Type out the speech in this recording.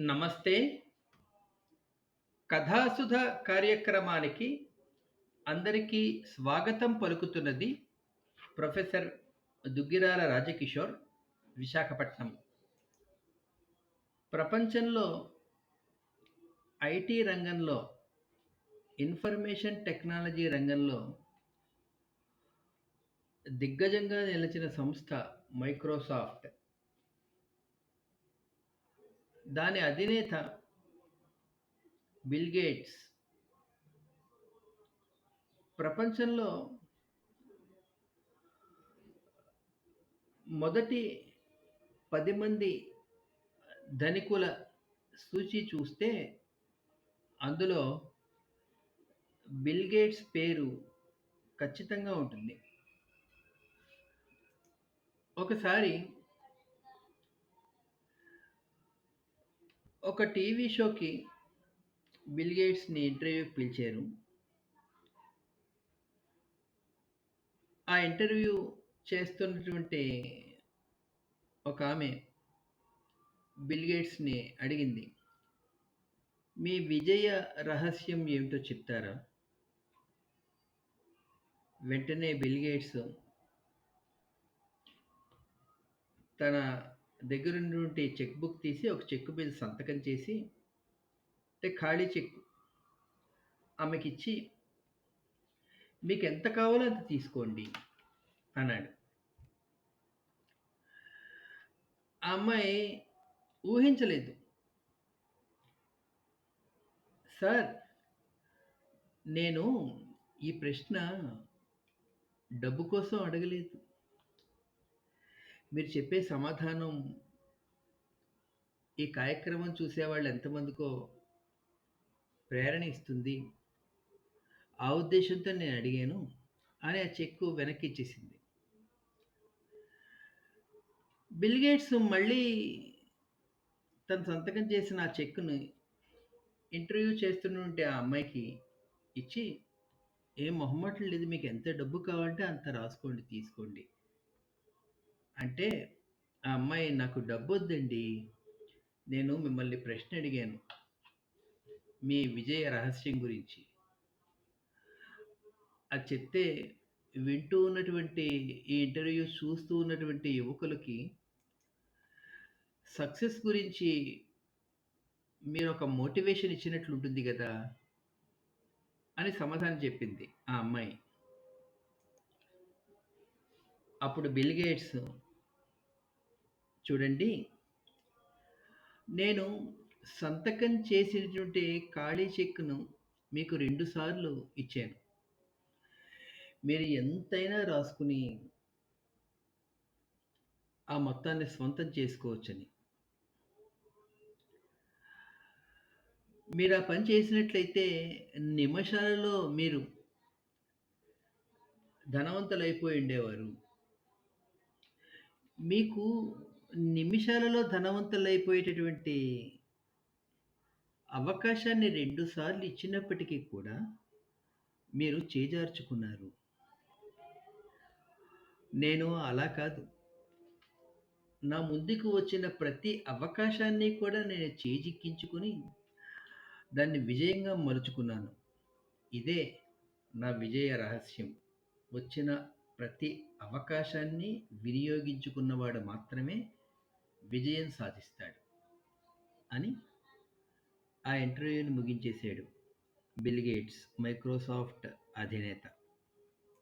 నమస్తే. కథాసుధ కార్యక్రమానికి అందరికీ స్వాగతం పలుకుతున్నది ప్రొఫెసర్ దుగ్గిరాల రాజకిషోర్, విశాఖపట్నం. ప్రపంచంలో ఐటీ రంగంలో, ఇన్ఫర్మేషన్ టెక్నాలజీ రంగంలో దిగ్గజంగా నిలిచిన సంస్థ మైక్రోసాఫ్ట్. దాని అధినేత బిల్ గేట్స్ ప్రపంచంలో మొదటి పది మంది ధనికుల సూచి చూస్తే అందులో బిల్ గేట్స్ పేరు ఖచ్చితంగా ఉంటుంది. ఒకసారి ఒక టీవీ షోకి బిల్ గేట్స్‌ని ఇంటర్వ్యూకి పిలిచారు. ఆ ఇంటర్వ్యూ చేస్తున్నటువంటి ఒకామె బిల్ గేట్స్‌ని అడిగింది. "మీ విజయ రహస్యం ఏమిటో చెప్తారా?" వెంటనే బిల్ గేట్స్ తన దగ్గరున్నటువంటి చెక్ బుక్ తీసి ఒక చెక్ మీద సంతకం చేసి అంటే ఖాళీ చెక్ ఆమెకిచ్చి ఎంత కావాలో అంత తీసుకోండి" అన్నాడు. ఆ అమ్మాయి ఊహించలేదు. "సార్ నేను ఈ ప్రశ్న డబ్బు కోసం అడగలేదు. మీరు చెప్పే సమాధానం ఈ కార్యక్రమం చూసేవాళ్ళు ఎంతమందికో ప్రేరణ ఇస్తుంది. ఆ ఉద్దేశంతో నేను అడిగాను" అని ఆ చెక్కు వెనక్కి ఇచ్చేసింది. బిల్ గేట్స్ మళ్ళీ తను సంతకం చేసిన ఆ చెక్కుని ఇంటర్వ్యూ చేస్తుంటే ఆ అమ్మాయికి ఇచ్చి, "ఏం మొహమాటం లేదు. మీకు ఎంత డబ్బు కావాలంటే అంత రాసుకోండి. తీసుకోండి" అంటే ఆ అమ్మాయి "నాకు డబ్బొద్దండి. నేను మిమ్మల్ని ప్రశ్న అడిగాను. మీ విజయ రహస్యం గురించి" అది చెప్తే వింటూ ఉన్నటువంటి ఈ ఇంటర్వ్యూ చూస్తూ ఉన్నటువంటి యువకులకి సక్సెస్ గురించి మీరొక మోటివేషన్ ఇచ్చినట్లుంటుంది గదా! అని సమాధానం చెప్పింది ఆ అమ్మాయి. అప్పుడు బిల్ గేట్స్ చూడండి నేను సంతకం చేసినటువంటి ఖాళీ చెక్కును మీకు 2 సార్లు ఇచ్చాను. మీరు ఎంతైనా రాసుకుని ఆ మొత్తాన్ని స్వంతం చేసుకోవచ్చని. మీరు ఆ పని చేసినట్లయితే నిమిషాలలో మీరు ధనవంతులైపోయుండేవారు. మీకు నిమిషాలలో ధనవంతులైపోయేటటువంటి అవకాశాన్ని రెండుసార్లు ఇచ్చినప్పటికీ కూడా మీరు చేజార్చుకున్నారు. నేను అలా కాదు. నా ముందుకు వచ్చిన ప్రతి అవకాశాన్ని కూడా నేను చేజిక్కించుకొని దాన్ని విజయంగా మలుచుకున్నాను. ఇదే నా విజయ రహస్యం. వచ్చిన ప్రతి అవకాశాన్ని వినియోగించుకున్నవాడు మాత్రమే విజయం సాధిస్తాడు. అని ఆ ఇంటర్వ్యూని ముగించేశాడు బిల్ గేట్స్ మైక్రోసాఫ్ట్ అధినేత.